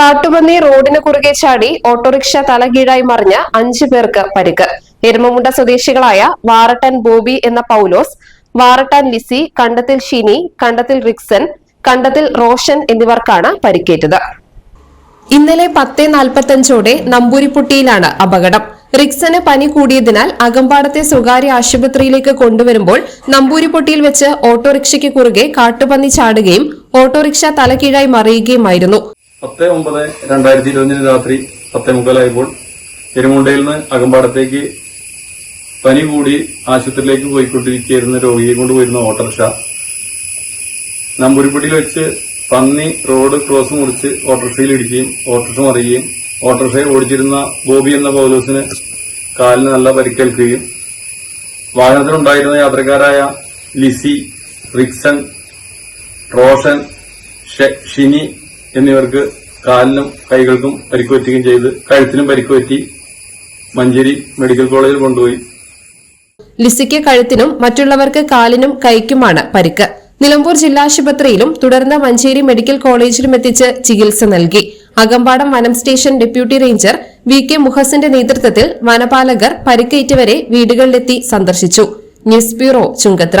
കാട്ടുപന്നി റോഡിന് കുറുകെ ചാടി ഓട്ടോറിക്ഷ തലകീഴായി മറിഞ്ഞ അഞ്ചു പേർക്ക് പരിക്ക്. എരുമമുണ്ട സ്വദേശികളായ വാറട്ടൻ ബോബി എന്ന പൗലോസ് വാറട്ടൻ ലിസി കണ്ടത്തിൽ ഷിനി കണ്ടത്തിൽ റിക്സൺ കണ്ടത്തിൽ റോഷൻ എന്നിവർക്കാണ് പരിക്കേറ്റത്. ഇന്നലെ പത്ത് നാൽപ്പത്തഞ്ചോടെ നമ്പൂരിപ്പുട്ടിയിലാണ് അപകടം. റിക്സന് പനി കൂടിയതിനാൽ അകമ്പാടത്തെ സ്വകാര്യ ആശുപത്രിയിലേക്ക് കൊണ്ടുവരുമ്പോൾ നമ്പൂരിപ്പൊട്ടിയിൽ വെച്ച് ഓട്ടോറിക്ഷയ്ക്ക് കുറുകെ കാട്ടുപന്നി ചാടുകയും ഓട്ടോറിക്ഷ തലകീഴായി മറിയുകയുമായിരുന്നു. പത്ത് ഒമ്പത് രണ്ടായിരത്തി ഇരുപതിന് രാത്രി പത്തേ മുക്കാലായപ്പോൾ എരുമുണ്ടയിൽ നിന്ന് അകമ്പാടത്തേക്ക് പനി കൂടി ആശുപത്രിയിലേക്ക് പോയിക്കൊണ്ടിരിക്കുന്ന രോഗിയെ കൊണ്ട് വരുന്ന ഓട്ടോറിക്ഷ. നമ്പൂരിപ്പടിയിൽ വെച്ച് പന്നി റോഡ് ക്രോസ് മുറിച്ച് ഓട്ടോറിക്ഷയിൽ ഇടിക്കുകയും ഓട്ടോറിക്ഷ മറിയുകയും ഓട്ടോറിക്ഷയെ ഓടിച്ചിരുന്ന ബോബി എന്ന പൗലോസിന് കാലിന് നല്ല പരിക്കേൽക്കുകയും വാഹനത്തിലുണ്ടായിരുന്ന യാത്രക്കാരായ ലിസി റിക്സൺ റോഷൻ ഷിനി എന്നിവർക്ക് കാലിനും കൈകൾക്കും പരിക്ക് പറ്റുകയും ചെയ്ത് കഴുത്തിനും പരിക്ക് പറ്റി മഞ്ചേരി മെഡിക്കൽ കോളേജിൽ കൊണ്ടുപോയി. ലിസിക്ക് കഴുത്തിനും മറ്റുള്ളവർക്ക് കാലിനും കൈക്കുമാണ് പരിക്ക്. നിലമ്പൂർ ജില്ലാശുപത്രിയിലും തുടർന്ന് മഞ്ചേരി മെഡിക്കൽ കോളേജിലും എത്തിച്ച് ചികിത്സ നൽകി. അകമ്പാടം വനം station deputy ranger V K മുഹസിന്റെ നേതൃത്വത്തിൽ വനപാലകർ പരിക്കേറ്റവരെ വീടുകളിലെത്തി സന്ദർശിച്ചു. News bureau Chungathara.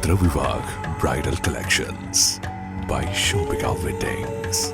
Chitra Vivag Bridal Collections by Shobhika Weddings.